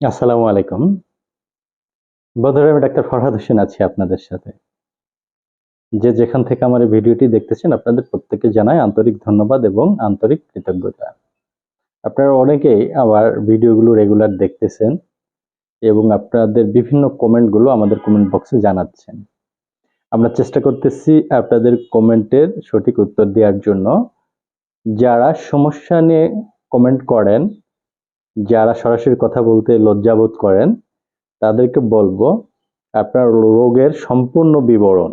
আসসালামু আলাইকুম। বন্ধুরা আমি ডাক্তার ফরহাদ হোসেন আছি আপনাদের সাথে। যে যেখান থেকে আমার এই ভিডিওটি দেখতেছেন, আপনাদের প্রত্যেককে জানাই আন্তরিক ধন্যবাদ এবং আন্তরিক কৃতজ্ঞতা। আপনারা অনেকেই আমার ভিডিওগুলো রেগুলার দেখতেছেন এবং আপনাদের বিভিন্ন কমেন্টগুলো আমাদের কমেন্ট বক্সে জানাচ্ছেন। আমরা চেষ্টা করতেছি আপনাদের কমেন্টের সঠিক উত্তর দেওয়ার জন্য। যারা সমস্যা নিয়ে কমেন্ট করেন যারা সরাসরি কথা বলতে লজ্জাবোধ করেন, তাদেরকে বলব আপনার রোগের সম্পূর্ণ বিবরণ।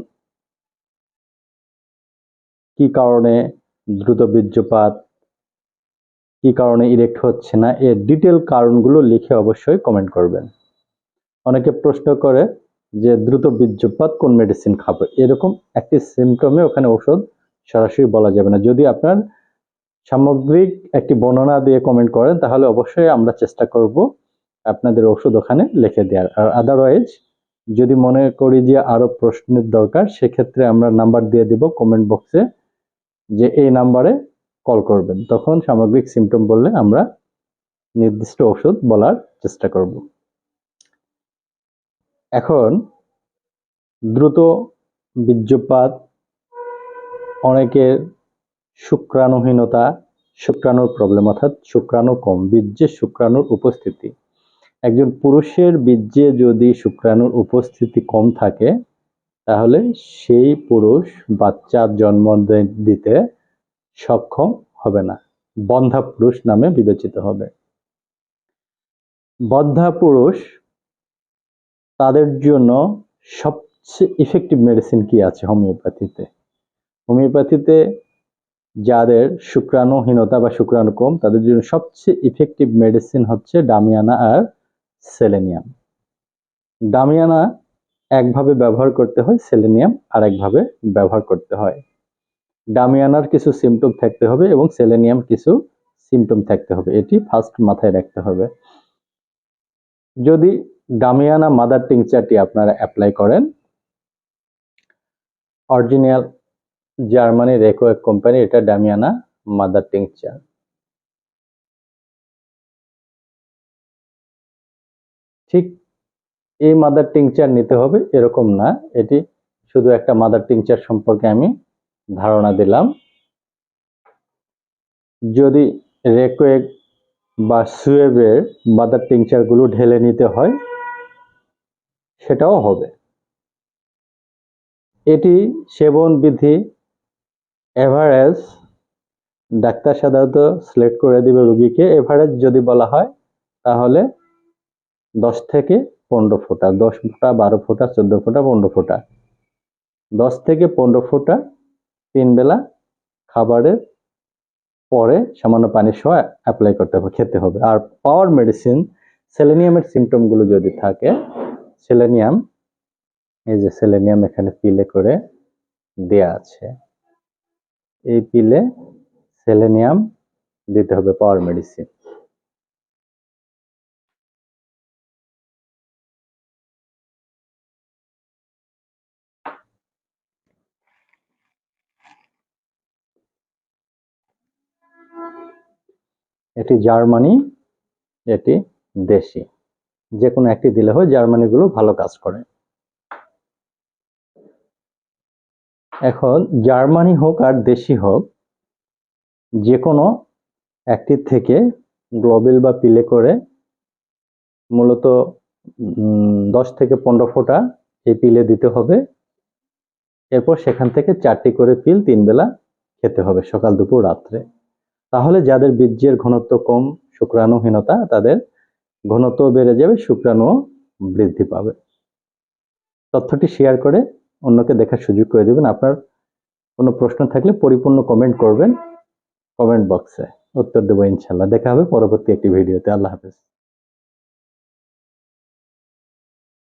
কি কারণে দ্রুত বীর্যপাত, কি কারণে ইরেক্ট হচ্ছে না, এর ডিটেল কারণগুলো লিখে অবশ্যই কমেন্ট করবেন। অনেকে প্রশ্ন করে যে দ্রুত বীর্যপাত কোন মেডিসিন খাব? এরকম একটি সিমটমে ওখানে ওষুধ সরাসরি বলা যাবে না। যদি আপনার সামগ্রিক একটি বর্ণনা দিয়ে কমেন্ট করেন, তাহলে অবশ্যই আমরা চেষ্টা করব আপনাদের ওষুধ ওখানে লিখে দেওয়ার। আর আদারওয়াইজ যদি মনে করি যে আরও প্রশ্নের দরকার, সেক্ষেত্রে আমরা নাম্বার দিয়ে দিব কমেন্ট বক্সে যে এই নাম্বারে কল করবেন। তখন সামগ্রিক সিমটম বললে আমরা নির্দিষ্ট ওষুধ বলার চেষ্টা করব। এখন, দ্রুত বীর্যপাত অনেকের শুক্রাণুহীনতা, শুক্রাণুর প্রবলেম অর্থাৎ শুক্রাণু কম, বীর্যে শুক্রাণুর উপস্থিতি। একজন পুরুষের বীর্যে যদি শুক্রাণুর উপস্থিতি কম থাকে, তাহলে সেই পুরুষ বাচ্চার জন্ম দিতে সক্ষম হবে না। বন্ধা পুরুষ নামে বিবেচিত হবে। বদ্ধা পুরুষ তাদের জন্য সবচেয়ে ইফেক্টিভ মেডিসিন কি আছে? হোমিওপ্যাথিতে হোমিওপ্যাথিতে যাদের শুক্রাণুহীনতা বা শুক্রাণু কম, তাদের জন্য সবচেয়ে ইফেক্টিভ মেডিসিন হচ্ছে ডামিয়ানা আর সেলেনিয়াম। ডামিয়ানা একভাবে ব্যবহার করতে হয়, সেলেনিয়াম আর একভাবে ব্যবহার করতে হয়। ডামিয়ানার কিছু সিমটম থাকতে হবে এবং সেলেনিয়াম কিছু সিমটম থাকতে হবে। এটি ফার্স্ট মাথায় রাখতে হবে। যদি ডামিয়ানা মাদার টিংচারটি আপনারা অ্যাপ্লাই করেন অরিজিনাল জার্মানি রেকো এক কোম্পানি, এটা ডামিয়ানা মাদার টিংচার। ঠিক এই মাদার টিংচার নিতে হবে, এরকম না। এটি শুধু একটা মাদার টিংচার সম্পর্কে আমি ধারণা দিলাম। যদি রেকোয়েক বা সুয়েবের মাদার টিংচারগুলো ঢেলে নিতে হয়, সেটাও হবে। এটি সেবন বিধি এভারেজ ডাক্তার সাধারণত সিলেক্ট করে দিবে রুগীকে। এভারেজ যদি বলা হয়, তাহলে দশ থেকে পনেরো ফোঁটা, দশ ফোঁটা, বারো ফোঁটা, চোদ্দ ফোঁটা, পনেরো ফোঁটা। দশ থেকে পনেরো ফোঁটা তিন বেলা খাবারের পরে সামান্য পানি সহ অ্যাপ্লাই করতে হবে, খেতে হবে। আর পাওয়ার মেডিসিন সেলেনিয়ামের সিমটমগুলো যদি থাকে সেলেনিয়াম এই যে সেলেনিয়াম এখানে পিলে করে দেয়া আছে। এই পিলে সেলেনিয়াম দিতে হবে পাওয়ার মেডিসিন। এটি জার্মানি, এটি দেশি। যে কোনো একটি দিলে হয়, জার্মানিগুলো ভালো কাজ করে। এখন জার্মানি হোক আর দেশি হোক যে কোনো একটি থেকে গ্লোবেল বা পিলে করে মূলত দশ থেকে পনেরো ফোঁটা এই পিলে দিতে হবে। এরপর সেখান থেকে চারটি করে পিল তিন বেলা খেতে হবে সকাল, দুপুর, রাত্রে। তাহলে যাদের বীর্যের ঘনত্ব কম, শুক্রাণুহীনতা, তাদের ঘনত্ব বেড়ে যাবে শুক্রাণু বৃদ্ধি পাবে। তথ্যটি শেয়ার করে অন্যকে দেখার সুযোগ করে দেবেন। আপনার কোনো প্রশ্ন থাকলে পরিপূর্ণ কমেন্ট করবেন। কমেন্ট বক্সে উত্তর দেবো ইনশাল্লাহ। দেখা হবে পরবর্তী একটি ভিডিওতে আল্লাহ হাফেজ।